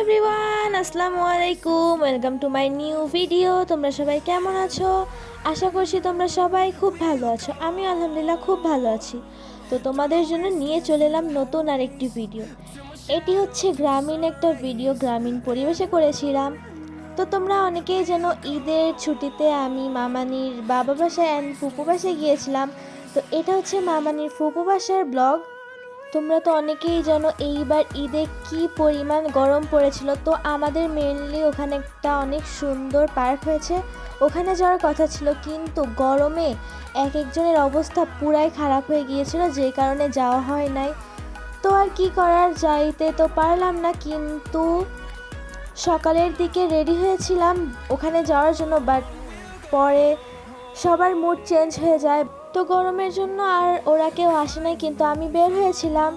Everyone আসসালামু আলাইকুম welcome to my new video তোমরা সবাই কেমন আছো? আশা করছি তোমরা সবাই খুব ভালো আছো আমি আলহামদুলিল্লাহ খুব ভালো আছি। তো তোমাদের জন্য নিয়ে চলে এলাম নতুন আরেকটি ভিডিও এটি হচ্ছে গ্রামীণ একটা ভিডিও গ্রামীণ পরিবেশে করেছিলাম। তো তোমরা অনেকেই যেন ঈদের ছুটিতে আমি মামানির বাবা বাসায় অ্যান্ড ফুপু বাসায় গিয়েছিলাম। তো এটা হচ্ছে মামানির ফুপু বাসার ব্লগ তোমরা তো অনেকেই জানো এইবার ঈদে কি পরিমাণ গরম পড়েছিল। তো আমাদের মেনলি ওখানে একটা অনেক সুন্দর পার্ক হয়েছে। ওখানে যাওয়ার কথা ছিল, কিন্তু গরমে এক একজনের অবস্থা পুরাই খারাপ হয়ে গিয়েছিল, যে কারণে যাওয়া হয় নাই। তো আর কি করার, যাইতে তো পারলাম না, কিন্তু সকালের দিকে রেডি হয়েছিলাম ওখানে যাওয়ার জন্য, বাট পরে সবার মুড চেঞ্জ হয়ে যায়। তো গরমের জন্য আর ওরা কেউ আসে নাই, কিন্তু আমি বের হয়েছিলাম।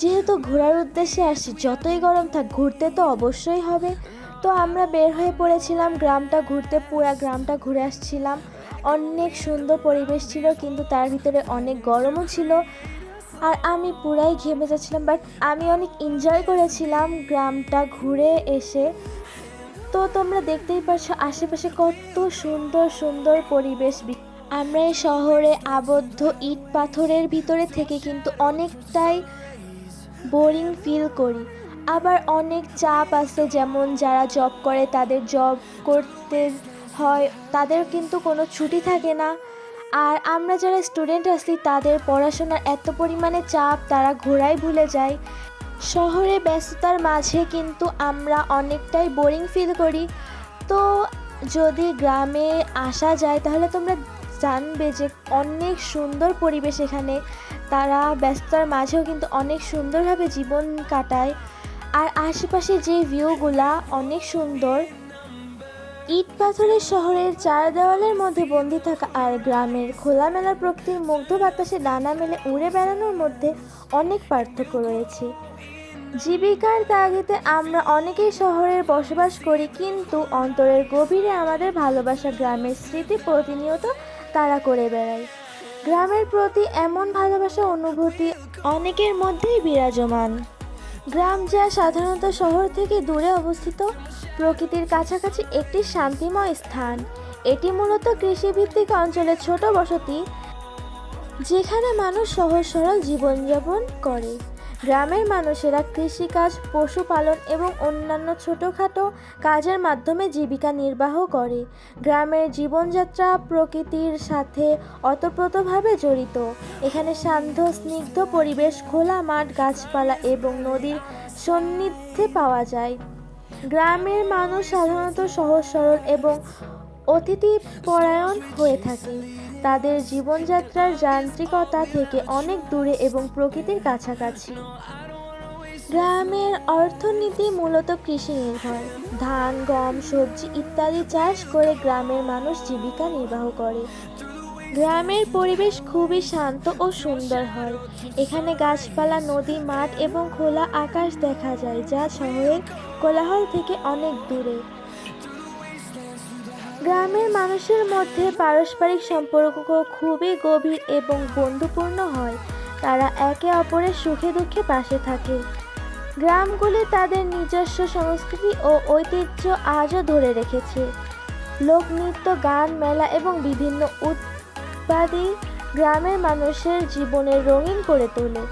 যেহেতু ঘোরার উদ্দেশ্যে আসছি যতই গরম থাক, ঘুরতে তো অবশ্যই হবে। তো আমরা বের হয়ে পড়েছিলাম গ্রামটা ঘুরতে, পুরা গ্রামটা ঘুরে আসছিলাম। অনেক সুন্দর পরিবেশ ছিল, কিন্তু তার ভিতরে অনেক গরমও ছিল। আর আমি পুরাই ঘেমে যাচ্ছিলাম বাট আমি অনেক এনজয় করেছিলাম গ্রামটা ঘুরে এসে। তো তোমরা দেখতেই পাচ্ছ আশেপাশে কত সুন্দর সুন্দর পরিবেশ আমরা এই শহরে আবদ্ধ ইট পাথরের ভিতরে থেকে কিন্তু অনেকটাই বোরিং ফিল করি। আবার অনেক চাপ আছে যেমন যারা জব করে তাদের জব করতে হয়, তাদের কিন্তু কোনো ছুটি থাকে না। আর আমরা যারা স্টুডেন্ট আছি, তাদের পড়াশোনার এত পরিমাণে চাপ তারা ঘোরাই ভুলে যায়। শহরে ব্যস্ততার মাঝে কিন্তু আমরা অনেকটাই বোরিং ফিল করি। তো যদি গ্রামে আসা যায়, তাহলে তোমরা জানবে যে অনেক সুন্দর পরিবেশ এখানে। তারা ব্যস্ততার মাঝেও কিন্তু অনেক সুন্দরভাবে জীবন কাটায়। আর আশেপাশে যে ভিউগুলা অনেক সুন্দর। ইট পাথরের শহরের চার দেওয়ালের মধ্যে বন্দি থাকা আর গ্রামের খোলামেলা প্রকৃতির মুগ্ধ বাতাসে ডানা মেলে উড়ে বেড়ানোর মধ্যে অনেক পার্থক্য রয়েছে। জীবিকার তাগিদে আমরা অনেকেই শহরের বসবাস করি, কিন্তু অন্তরের গভীরে আমাদের ভালোবাসা গ্রামের স্মৃতি প্রতিনিয়ত তারা করে বেড়ায়। গ্রামের প্রতি এমন ভালোবাসা অনুভূতি অনেকের মধ্যেই বিরাজমান। গ্রাম যা সাধারণত শহর থেকে দূরে অবস্থিত, প্রকৃতির কাছাকাছি একটি শান্তিময় স্থান। এটি মূলত কৃষিভিত্তিক অঞ্চলের ছোট বসতি, যেখানে মানুষ সহজ সরল জীবনযাপন করে। গ্রামের মানুষেরা কৃষিকাজ, পশুপালন এবং অন্যান্য ছোটোখাটো কাজের মাধ্যমে জীবিকা নির্বাহ করে। গ্রামের জীবনযাত্রা প্রকৃতির সাথে অতপ্রতভাবে জড়িত। এখানে শান্ত, স্নিগ্ধ পরিবেশ, খোলা মাঠ, গাছপালা এবং নদীর সান্নিধ্যে পাওয়া যায়। গ্রামের মানুষ সাধারণত সহজ সরল এবং অতিথি পরায়ণ হয়ে থাকে। তাদের জীবনযাত্রার যান্ত্রিকতা থেকে অনেক দূরে এবং প্রকৃতির কাছাকাছি। গ্রামের অর্থনীতি মূলত কৃষি নির্ভর। ধান, গম, সবজি ইত্যাদি চাষ করে গ্রামের মানুষ জীবিকা নির্বাহ করে। গ্রামের পরিবেশ খুবই শান্ত ও সুন্দর হয়। এখানে গাছপালা, নদী, মাঠ এবং খোলা আকাশ দেখা যায়, যা শহরের কোলাহল থেকে অনেক দূরে। গ্রামের মানুষের মধ্যে পারস্পরিক সম্পর্ক খুবই গভীর এবং বন্ধুপূর্ণ হয়। তারা একে অপরের সুখে দুঃখে পাশে থাকে। গ্রামগুলি তাদের নিজস্ব সংস্কৃতি ও ঐতিহ্য আজও ধরে রেখেছে। লোকনৃত্য, গান, মেলা এবং বিভিন্ন উৎপাদি গ্রামের মানুষের জীবনের রঙিন করে তোলে।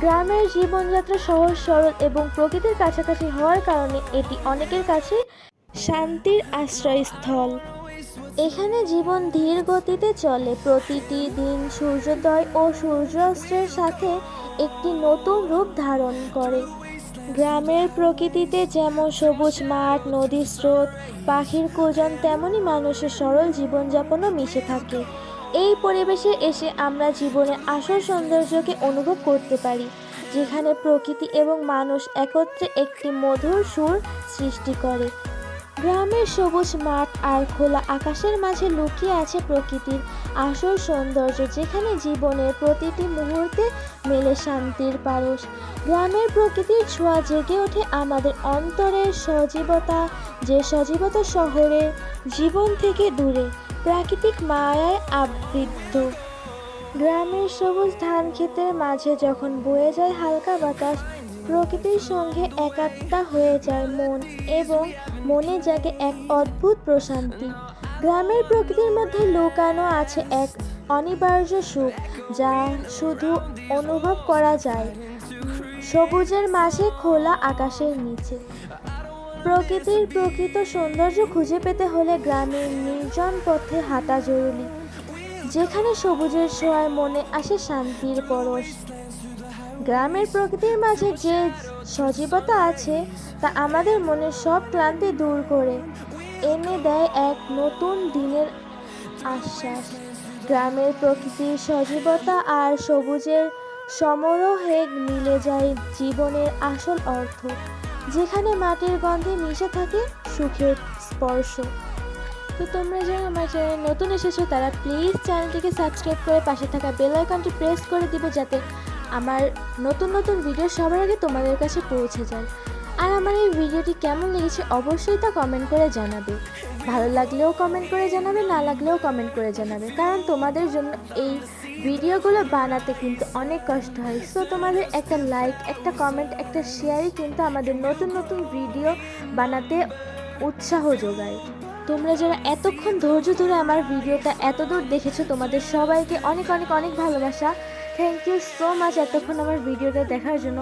গ্রামের জীবনযাত্রা সহজ, সরল এবং প্রকৃতির কাছাকাছি হওয়ার কারণে এটি অনেকের কাছে শান্তির আশ্রয়স্থল। এখানে জীবন ধীর গতিতে চলে। প্রতিটি দিন সূর্যোদয় ও সূর্যাস্তের সাথে একটি নতুন রূপ ধারণ করে। গ্রামের প্রকৃতিতে যেমন সবুজ মাঠ, নদীর স্রোত, পাখির কুজন, তেমনি মানুষের সরল জীবনযাপনও মিশে থাকে। এই পরিবেশে এসে আমরা জীবনের আসল সৌন্দর্যকে অনুভব করতে পারি, যেখানে প্রকৃতি এবং মানুষ একত্রে একটি মধুর সুর সৃষ্টি করে। গ্রামের সবুজ মাঠ আর খোলা আকাশের মাঝে লুকিয়ে আছে প্রকৃতির আসল সৌন্দর্য, যেখানে জীবনের প্রতিটি মুহূর্তে মেলে শান্তির পারস। গ্রামের প্রকৃতির ছোঁয়া জেগে ওঠে আমাদের অন্তরের সজীবতা, যে সজীবতা শহরে জীবন থেকে দূরে, প্রাকৃতিক মায়ায় আবৃদ্ধ গ্রামের সবুজ ধান ক্ষেতের মাঝে যখন বয়ে যায় হালকা বাতাস, প্রকৃতির সঙ্গে একাত্মা হয়ে যায় মন এবং মনে জাগে এক অদ্ভুত প্রশান্তি। গ্রামের প্রকৃতির মধ্যে লুকানো আছে এক অনিবার্য সুখ, যা শুধু অনুভব করা যায়। সবুজের মাঝে খোলা আকাশের নিচে। প্রকৃতির প্রকৃত সৌন্দর্য খুঁজে পেতে হলে গ্রামের নির্জন পথে হাঁটা জরুরি। যেখানে সবুজের ছোঁয়ায় মনে আসে শান্তির পরশ। গ্রামের প্রকৃতির মাঝে যে সজীবতা আছে, তা আমাদের মনের সব ক্লান্তি দূর করে। এনে দেয় এক নতুন দিনের আশ্বাস। গ্রামের প্রকৃতির সজীবতা আর সবুজের সমারোহে মিলে যায় জীবনের আসল অর্থ। যেখানে মাটির গন্ধে মিশে থাকে সুখের স্পর্শ। তো তোমরা যারা আমার চ্যানেল নতুন এসেছ, তারা প্লিজ চ্যানেলটিকে সাবস্ক্রাইব করে পাশে থাকা বেল আইকনটি প্রেস করে দিবে যাতে আমার নতুন নতুন ভিডিও সবার আগে তোমাদের কাছে পৌঁছে যায়। আর আমার এই ভিডিওটি কেমন লেগেছে অবশ্যই তা কমেন্ট করে জানাবে। ভালো লাগলেও কমেন্ট করে জানাবে, না লাগলেও কমেন্ট করে জানাবে। কারণ তোমাদের জন্য এই ভিডিওগুলো বানাতে কিন্তু অনেক কষ্ট হয়। সো তোমাদের একটা লাইক একটা কমেন্ট একটা শেয়ারই কিন্তু আমাদের নতুন নতুন ভিডিও বানাতে উৎসাহ যোগায়। তোমরা যারা এতক্ষণ ধৈর্য ধরে আমার ভিডিওটা এতদূর দেখেছ, তোমাদের সবাইকে অনেক অনেক অনেক ভালোবাসা। থ্যাংক ইউ সো মাচ এতক্ষণ আমার ভিডিওটা দেখার জন্য।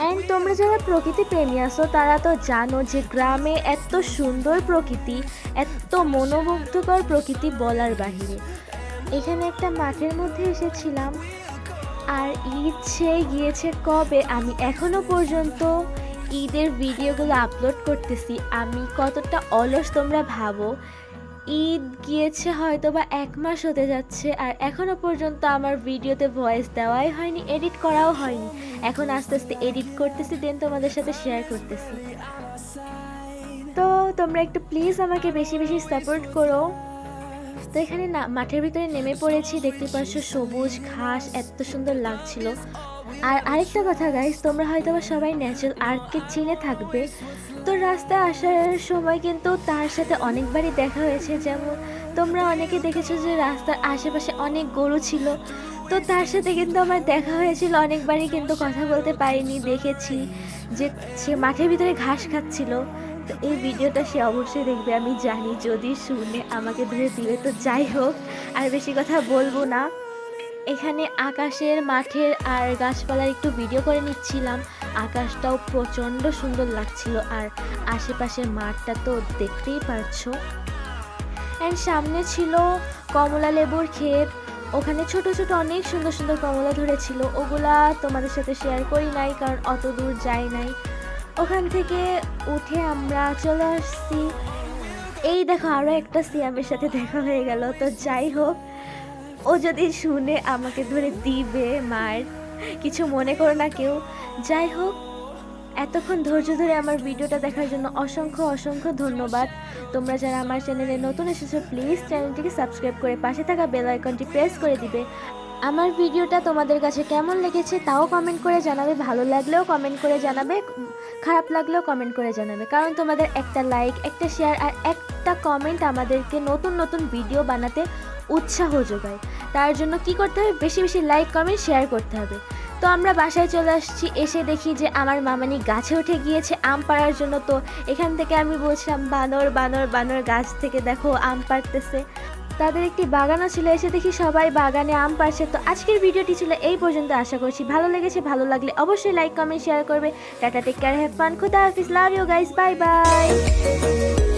অ্যান্ড তোমরা যারা প্রকৃতি প্রেমী আছো, তারা তো জানো যে গ্রামে এত সুন্দর প্রকৃতি, এত মনোমুগ্ধকর প্রকৃতি বলার বাহিরে। এখানে একটা মাঠের মধ্যে এসেছিলাম। আর ঈদ সেই গিয়েছে কবে, আমি এখনও পর্যন্ত ঈদের ভিডিওগুলো আপলোড করতেছি। আমি কতটা অলস তোমরা ভাবো ঈদ গিয়েছে হয়তো বা এক মাস হতে যাচ্ছে আর এখনও পর্যন্ত আমার ভিডিওতে ভয়েস দেওয়াই হয়নি এডিট করাও হয়নি। এখন আস্তে আস্তে এডিট করতেছি দেন তোমাদের সাথে শেয়ার করতেছি। তো তোমরা একটু প্লিজ আমাকে বেশি বেশি সাপোর্ট করো। তো এখানে না, মাঠের ভিতরে নেমে পড়েছি, দেখতে পাচ্ছ সবুজ ঘাস, এত সুন্দর লাগছিল। আর আরেকটা কথা গাইস তোমরা হয়তো সবাই ন্যাচারাল আর্টকে চিনে থাকবে। তো রাস্তায় আসার সময় কিন্তু তার সাথে অনেকবারই দেখা হয়েছে। যেমন তোমরা অনেকে দেখেছ যে রাস্তার আশেপাশে অনেক গরু ছিল। তো তার সাথে কিন্তু আমার দেখা হয়েছিল। অনেকবারই কিন্তু কথা বলতে পারিনি, দেখেছি যে সে মাঠের ভিতরে ঘাস খাচ্ছিল। তো এই ভিডিওটা সে অবশ্যই দেখবে, আমি জানি, যদি শুনে আমাকে ধরে দিবে। তো যাই হোক, আর বেশি কথা বলব না। এখানে আকাশের মাঠের আর গাছপালার একটু ভিডিও করে নিচ্ছিলাম। আকাশটাও প্রচণ্ড সুন্দর লাগছিল আর আশেপাশের মাঠটা তো দেখতেই পারছ। অ্যান্ড সামনে ছিল কমলা লেবুর ক্ষেত। ওখানে ছোট ছোট অনেক সুন্দর সুন্দর কমলা ধরেছিল। ওগুলা তোমাদের সাথে শেয়ার করি নাই কারণ অত দূর যাই নাই। ওখান থেকে উঠে আমরা চলে আসছি। এই দেখো আরও একটা সিয়ামের সাথে দেখা হয়ে গেল। তো যাই হোক, ও যদি শুনে আমাকে ধরে দিবে মার। কিছু মনে করো না কেউ। যাই হোক, এতক্ষণ ধৈর্য ধরে আমার ভিডিওটা দেখার জন্য অসংখ্য অসংখ্য ধন্যবাদ। তোমরা যারা আমার চ্যানেলে নতুন এসেছ প্লিজ চ্যানেলটিকে সাবস্ক্রাইব করে পাশে থাকা বেল আইকনটি প্রেস করে দিবে। আমার ভিডিওটা তোমাদের কাছে কেমন লেগেছে তাও কমেন্ট করে জানাবে, ভালো লাগলেও কমেন্ট করে জানাবে, খারাপ লাগলেও কমেন্ট করে জানাবে। কারণ তোমাদের একটা লাইক একটা শেয়ার আর একটা কমেন্ট আমাদেরকে নতুন নতুন ভিডিও বানাতে উৎসাহ যোগায়। তার জন্য কি করতে হবে? বেশি বেশি লাইক কমেন্ট শেয়ার করতে হবে। তো আমরা বাসায় চলে আসছি, এসে দেখি যে আমার মামানি গাছে উঠে গিয়েছে, আম পাড়ার জন্য। তো এখান থেকে আমি বলছিলাম, বানর বানর বানর গাছ থেকে দেখো আম পাড়তেছে। তাদের একটি বাগানও ছিল, এসে দেখি সবাই বাগানে আম পাড়ছে। তো আজকের ভিডিওটি ছিল এই পর্যন্ত, আশা করছি ভালো লেগেছে। ভালো লাগলে অবশ্যই লাইক কমেন্ট শেয়ার করবে। Tata take care have fun খুদা হাফিজ love you guys bye bye